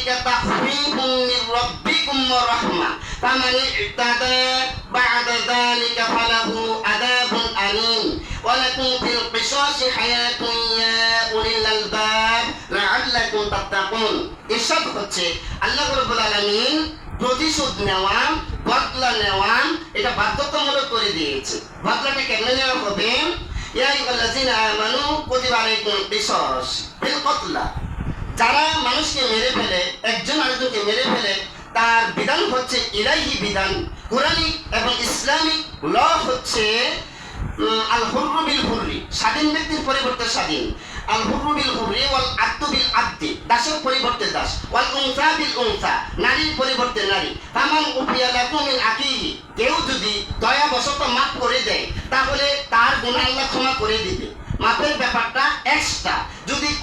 যালিকা তাখফীফুম মির রাব্বিকুম ওয়া রাহমা প্রতিশোধ নেওয়া, বদলা নেওয়া, এটা বাধ্যতামূলক করে দিয়েছে। বদলাটা কেমনে নেওয়া হবে? ইয়া আইয়ুহাল্লাযীনা আমানু কুতিবা আলাইকুমুল কিসাস বিল যারা মানুষকে মেরে ফেলে, একজন আরেকজনকে মেরে ফেলে, তার বিধান হচ্ছে ইলাহি বিধান। কোরআনিক এবং ইসলামিক ল হচ্ছে আল বিল হুররি স্বাধীন ব্যক্তির পরিবর্তে স্বাধীন। আল হুররু বিল হুররি ওয়াল বিল আব্দি দাসের পরিবর্তে দাস। ওয়াল উনসা বিল উনসা নারীর পরিবর্তে নারী। তামান উফিয়া লাকুম মিন আকিহি কেউ যদি দয়াবশত মাফ করে দেয়, তাহলে তার গুনাহ আল্লাহ ক্ষমা করে দিবে। মাপের ব্যাপারটা এক্সট্রা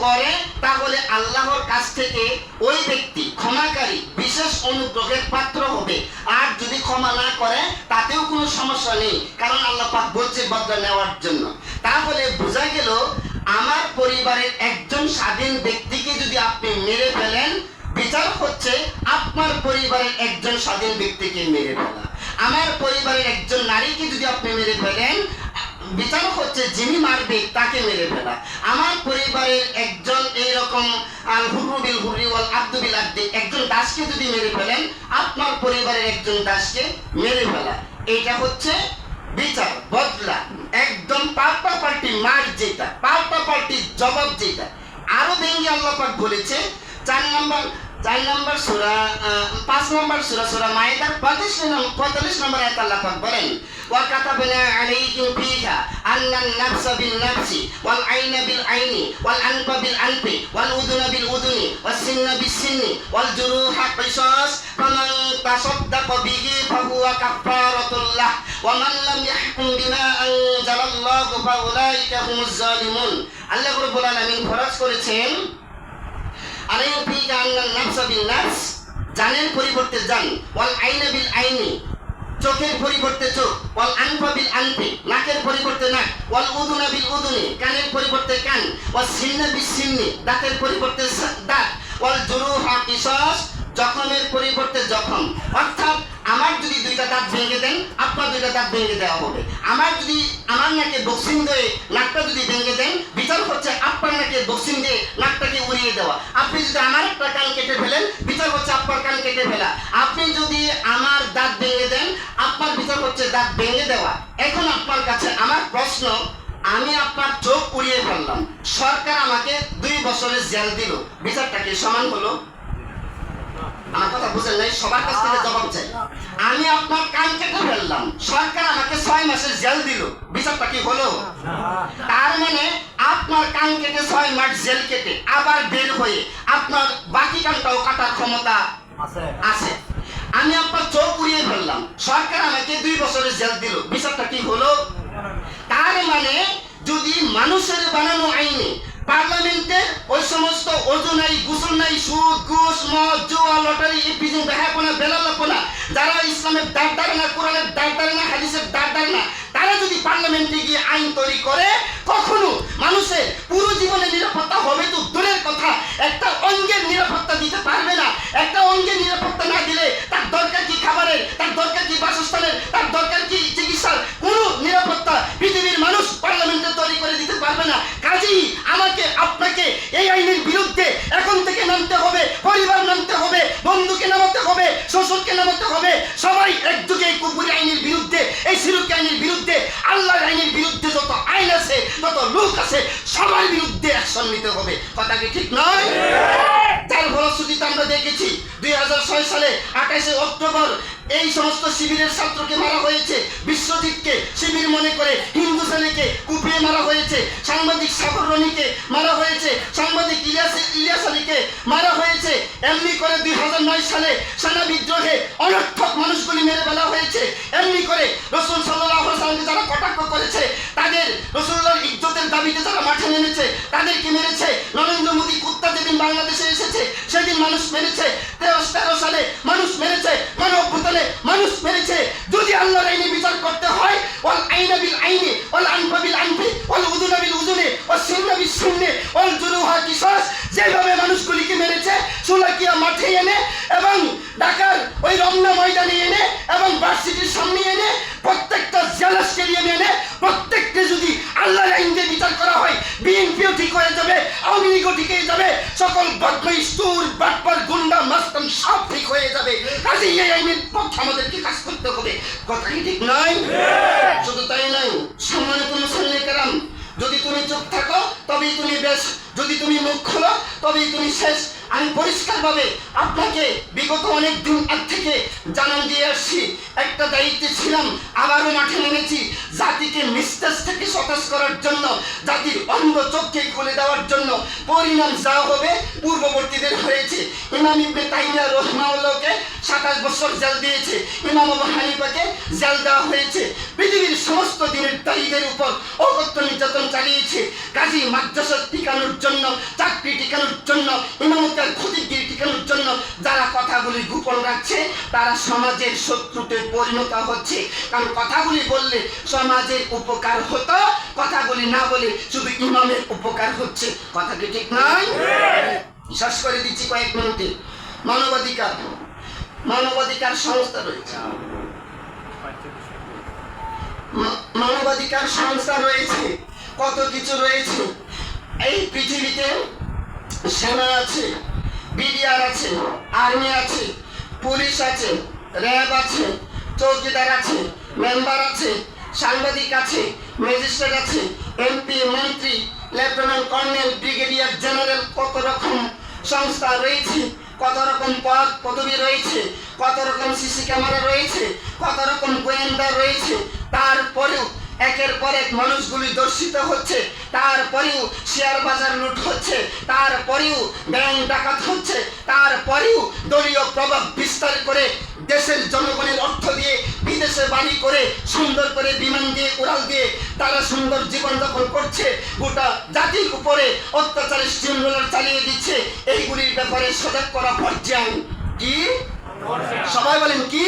করে, তাহলে আল্লাহর কাছ থেকে ওই ব্যক্তি ক্ষমাকারী, বিশেষ অনুগ্রহের পাত্র হবে। আর যদি ক্ষমা না করে, তাতেও কোনো সমস্যা নেই, কারণ আল্লাহ পাক বলছে বদলা নেওয়ার জন্য। তাহলে বোঝা গেল, আমার পরিবারের একজন স্বাধীন ব্যক্তিকে যদি আপনি মেরে ফেলেন, বিচার হচ্ছে আপনার পরিবারের একজন স্বাধীন ব্যক্তিকে মেরে ফেলা। আমার পরিবারের একজন নারীকে যদি আপনি মেরে ফেলেন বিচার হচ্ছে যিনি মারবে, তাকে মেরে ফেলা। আমার পরিবারের একজন এইরকম আল হুরু বিল হুরি ওয়াল আব্দু একজন দাসকে যদি মেরে ফেলেন, আপনার পরিবারের একজন দাসকে মেরে ফেলা। এটা হচ্ছে বিচার, বদলা। একদম পাল্টা পাল্টি মার যেটা পাল্টা পার্টির জবাব যেটা। আরও ভেঙ্গে আল্লাহ পাক বলেছে, চার নম্বর চার নম্বর সুরা পাঁচ নম্বর সুরা সুরা মায়েদার পঁয়ত্রিশ নম্বর পঁয়তাল্লিশ নম্বর আয়াত আল্লাহ পাক বলেন وكتبنا عليكم فيها أن النفس بالنفس والعين بالعين والأنف بالأنف والأذن بالأذن والسن بالسن والجروح قصاص فمن تصدق به فهو كفارة له ومن لم يحكم بما أنزل الله فأولئك هم الظالمون আল্লাহ রব্বুল আলামিন ফরজ করেছেন জানের পরিবর্তে জান ওয়াল আইনা বিল আইনি, চোখের পরিবর্তে চোখ, ওয়াল আনফা বিল আনফি, নাকের পরিবর্তে নাক, ওয়াল উদুনা বিল উদুনি, কানের পরিবর্তে কান ওয়াল সিন্না বিল সিন্নি, দাঁতের পরিবর্তে দাঁত, ওয়াল জুরুহা কিসস, জখমের পরিবর্তে জখম। অর্থাৎ আমার যদি দুইটা দাঁত ভেঙে দেন, আপনার দুইটা দাঁত ভেঙে দেওয়া হবে। আমার যদি, আমার নাকে বক্সিং দিয়ে নাকটা যদি ভেঙে দেন, বিচার হচ্ছে আপনার নাকে বক্সিং দিয়ে নাকটাকে উড়িয়ে দেওয়া। আপনি যদি আমার একটা কান কেটে ফেলেন, বিচার হচ্ছে আপনার কান কেটে ফেলা। আপনি যদি আমার দাঁত ভেঙে দেন, আপনার বিচার হচ্ছে দাঁত ভেঙে দেওয়া। এখন আপনার কাছে আমার প্রশ্ন, আমি আপনার চোখ উড়িয়ে ফেললাম। সরকার আমাকে দুই বছরের জেল দিল। বিচারটা কি সমান হলো? আমার কথা বুঝেন নাই? সবার কাছ থেকে জবাব চাই। আমি আপনার কান কেটে ফেললাম সরকার আমাকে ছয় মাসের জেল দিল। বিচারটা কি হলো? তার মানে আপনার কান কেটে ছয় মাস জেল কেটে আবার বের হয়ে আপনার বাকি কানটাও কাটার ক্ষমতা আছে। আমি আপনার চোখ উড়িয়ে ফেললাম সরকার আমাকে দুই বছরের জেল দিল। বিচারটা কি হলো? তার মানে যদি মানুষের বানানো আইনে পার্লামেন্টে ওই সমস্ত ওজন নাই, গুসল নাই, সুদ, ঘুষ, মদ, জুয়া, লটারি ইপিজিং বেহাপনা বেলাল্লাপনা, যারা ইসলামের দাঁড় দাঁড়ে না কোরআনের দাঁড় দাঁড়ে না হাদিসের দাঁড় না তারা যদি পার্লামেন্টে গিয়ে আইন তৈরি করে, কখনো মানুষের পুরো জীবনে নিরাপত্তা হবে তো দূরের কথা। একটা অঙ্গের নিরাপত্তা দিতে পারবে না। একটা অঙ্গের নিরাপত্তা না দিলে তার দরকার কি খাবারের, তার দরকার কি বাসস্থানের, তার দরকার কি চিকিৎসার নিরাপত্তা পৃথিবীর মানুষ পার্লামেন্টে তৈরি করে দিতে পারবে না। কাজেই আমাকে, আপনাকে এই আইনের বিরুদ্ধে এখন থেকে নামতে হবে, পরিবার নামতে হবে, বন্ধুকে নামাতে হবে, শ্বশুরকে নামাতে সবাই একযোগে এই আইনের বিরুদ্ধে, এই সিরুকি আইনের বিরুদ্ধে, আল্লাহর আইনের বিরুদ্ধে যত আইন আছে, যত লোক আছে, সবার বিরুদ্ধে অ্যাকশন নিতে হবে। কথা কি ঠিক নয়? তার ফলশ্রুতিতে আমরা দেখেছি, দুই হাজার ছয় সালে আঠাশে অক্টোবর এই সমস্ত শিবিরের ছাত্রকে মারা হয়েছে, বিশ্বজিৎকে। শিবির মনে করে হিন্দু ছেলেকে কুপিয়ে মারা হয়েছে, সাংবাদিক সাগর রনিকে মারা হয়েছে, সাংবাদিক ইলিয়াস ইলিয়াস আলীকে মারা হয়েছে, এমনি করে দুই হাজার নয় সালে সেনা বিদ্রোহে অনর্থক মানুষগুলি মেরে ফেলা হয়েছে, এমনি করে রসুল সাল্লাহ সাল্লামকে যারা কটাক্ষ করেছে, তাদের রসুল্লাহর ইজ্জতের দাবিতে যারা মাঠে নেমেছে, তাদেরকে মেরেছে নরেন্দ্র মোদী যেদিন বাংলাদেশে এসেছে, সেদিন মানুষ মেরেছে তেরো তেরো সালে মানুষ মেরেছে, মানব ভূতলে মানুষ মেরেছে। যদি আল্লাহর আইনে বিচার করতে হয়, ওয়াল আইনাবিল আইনে, ওয়াল আনফাবিল আনফি, ওয়াল উদুনাবিল উদুনে ও সিন্না শূন্যে ওল জুরুহা কিশোর যেভাবে মানুষগুলিকে মেরেছে, সুলাকিয়া মাঠে এনে এবং ঢাকার ওই রমনা ময়দানে এনে এবং ভার্সিটির সামনে এনে প্রত্যেকটা জেলা স্টেডিয়ামে এনে প্রত্যেককে যদি আল্লাহর আইন দিয়ে বিচার করা হয় বিএনপিও ঠিক হয়ে যাবে আওয়ামী লীগও ঠিক হয়ে যাবে সকল বদমাই স্টুর বাটপার গুন্ডা মাস্তান সব ঠিক হয়ে যাবে। কাজে এই আইনের পক্ষে আমাদেরকে কাজ করতে হবে। কথা কি ঠিক নয়? শুধু তাই নয় সম্মানিত মুসল্লি কারাম যদি তুমি চুপ থাকো তবেই তুমি বেশ যদি তুমি মুখ খোলো, তবেই তুমি শেষ। আমি পরিষ্কারভাবে আপনাকে বিগত অনেক দিন আগ থেকে জানান দিয়ে আসছি। একটা দায়িত্বে ছিলাম, আবারও মাঠে নেমেছি। জাতিকে নিস্তেজ থেকে সতেজ করার জন্য জাতির অন্ধ চোখকে খুলে দেওয়ার জন্য পরিণাম যা হবে পূর্ববর্তীদের হয়েছে। ইমাম ইবনে তাইমিয়া রহমাউল্লাহকে সাতাশ বছর জেল দিয়েছে। ইমাম আবু হানিফাকে জেল দেওয়া হয়েছে। পৃথিবীর সমস্ত দিনের দায়ীদের উপর অকথ্য নির্যাতন চালিয়েছে। কাজী মাদ্রাসা টিকানোর জন্য, চাকরি টিকানোর জন্য, ইমামতার ক্ষতিগিরি টিকানোর জন্য যারা কথাগুলি গোপন রাখছে, তারা সমাজের শত্রুতে পরিণত হচ্ছে। কারণ কথাগুলি বললে সমাজের উপকার হতো, কথাগুলি না বলে শুধু ইমামের উপকার হচ্ছে। কথা কি ঠিক নয়? শেষ করে দিচ্ছি কয়েক মিনিটে। মানবাধিকার। মানবাধিকার সংস্থা রয়েছে। মানবাধিকার সংস্থা রয়েছে। কত কিছু রয়েছে। এই পৃথিবীতে সেনা আছে বিডিআর আছে আর্মি আছে পুলিশ আছে র্যাব আছে চৌকিদার আছে মেম্বার আছে সাংবাদিক আছে ম্যাজিস্ট্রেট আছে এমপি, মন্ত্রী, লেফটেন্যান্ট কর্নেল, ব্রিগেডিয়ার জেনারেল, কত রকম সংস্থা রয়েছে, কত রকম পদ, পদবি রয়েছে, কত রকম সিসি ক্যামেরা রয়েছে, কত রকম গোয়েন্দা রয়েছে, তারপরেও একের পর এক মানুষগুলি দর্শিত হচ্ছে, তারপরেও শেয়ার বাজার লুট হচ্ছে, তারপরেও ব্যাংক ডাকাত হচ্ছে, তারপরেও দলীয় প্রভাব বিস্তার করে দেশের জনগণের অর্থ দিয়ে বিদেশে বাড়ি করে সুন্দর করে বিমান দিয়ে উড়াল দিয়ে তারা সুন্দর জীবনযাপন করছে গোটা জাতির উপরে অত্যাচারের স্টিমুলার চালিয়ে দিচ্ছে এইগুলির ব্যাপারে সজাগ করা পর্যায়। কি? সবাই বলেন কি?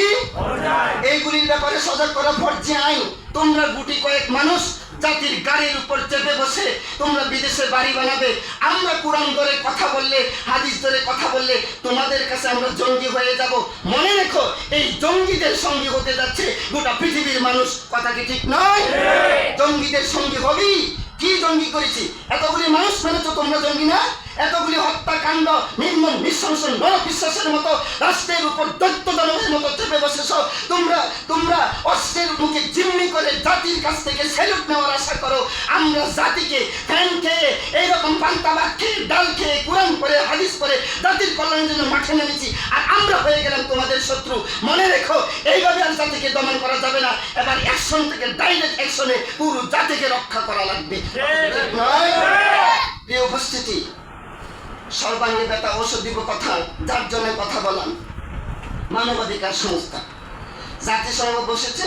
এইগুলির ব্যাপারে সজাগ করা পর্যায়ে। আইন তোমরা গুটি কয়েক মানুষ জাতির গাড়ির উপর চেপে বসে তোমরা বিদেশে বাড়ি বানাবে। আমরা কোরআন ধরে কথা বললে হাদিস ধরে কথা বললে তোমাদের কাছে আমরা জঙ্গি হয়ে যাব। মনে রেখো এই জঙ্গিদের সঙ্গী হতে যাচ্ছে গোটা পৃথিবীর মানুষ। কথা কি ঠিক নয়? জঙ্গিদের সঙ্গী হবি? কি জঙ্গি করেছি? এতগুলি মানুষ মেনেছো তোমরা জঙ্গি না? এতগুলি হত্যাকাণ্ড নির্মম নিঃশংস নরবিশ্বাসের মতো রাষ্ট্রের উপর দৈত্য দানবের মতো চেপে বসেছ। তোমরা তোমরা অস্ত্রের মুখে জিম্মি করে জাতির কাছ থেকে সেলুট নেওয়ার আশা করো। আমরা জাতিকে ফ্যান খেয়ে এইরকম পান্তা ভাত খেয়ে ডাল খেয়ে কোরআন করে হাদিস করে জাতির কল্যাণের জন্য মাঠে নেমেছি। আর আমরা হয়ে গেলাম তোমাদের শত্রু। মনে রেখো এইভাবে আর জাতিকে দমন করা যাবে না। এবার অ্যাকশন থেকে ডাইরেক্ট অ্যাকশনে পুরো জাতিকে রক্ষা করা লাগবে। উপস্থিতি সর্বাঙ্গে ব্যথা ঔষধ দিব কথা, যার জন্য কথা বলাম। মানবাধিকার সংস্থা। জাতিসংঘ বসেছে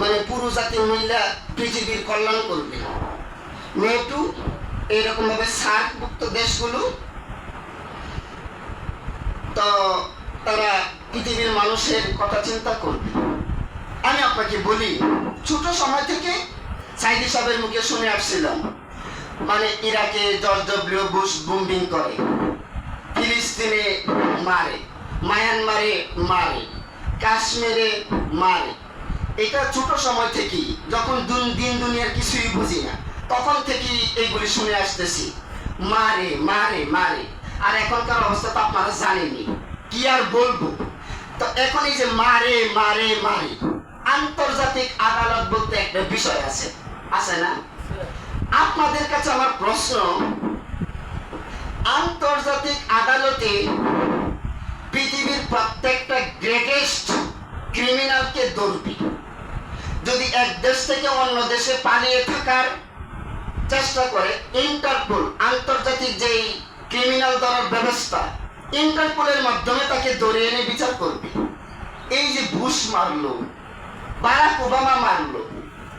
মানে পুরো জাতির মহিলা পৃথিবীর কল্যাণ করবে। নেটু এইরকম ভাবে সার্কভুক্ত দেশগুলো, তো তারা পৃথিবীর মানুষের কথা চিন্তা করবে। আমি আপনাকে বলি, ছোট সময় থেকে সাইদি সাহেবের মুখে শুনে আসছিলাম। মানে ইরাকে জর্জ ডব্লিউ বুশ বুম্বিং করে। ফিলিস্তিনে মারে, মায়ানমারে মারে, কাশ্মীরে মারে। এটা ছোট সময় থেকেই, যখন দুন- দিন দুনিয়ার কিছুই বুঝি না, তখন থেকেই এইগুলি শুনে আসতেছি। মারে মারে মারে। আর এখনকার অবস্থা তো আপনারা জানেনই। কি আর বলব? তো এখন এই যে মারে মারে মারে, আন্তর্জাতিক আদালত বলতে একটা বিষয় আছে। আছে না? আপনাদের কাছে আমার প্রশ্ন। আন্তর্জাতিক আদালতে পৃথিবীর প্রত্যেকটা গ্রেটেস্ট ক্রিমিনালকে ধরবি। যদি এক দেশ থেকে অন্য দেশে পালিয়ে থাকার চেষ্টা করে, ইন্টারপোল, আন্তর্জাতিক যেই ক্রিমিনাল ধরার ব্যবস্থা, ইন্টারপোলের মাধ্যমে তাকে ধরে এনে বিচার করবে। এই যে বুশ মারলো, বারাক ওবামা মারলো,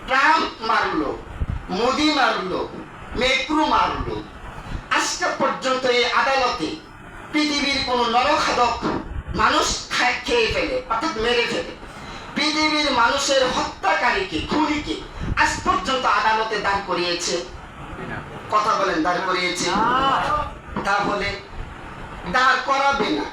ট্রাম্প মারলো মোদি মারলো মেক্রু মারলো। আজকে পর্যন্ত এই আদালতে পৃথিবীর কোন নরখাদক মানুষ খায় ফেলে অর্থাৎ মেরে ফেলে। পৃথিবীর মানুষের হত্যাকারীকে খুনিকে আজ পর্যন্ত আদালতে দাঁড় করিয়েছে। কথা বলেন দাঁড় করিয়েছে। তাহলে দাঁড় করাবে না।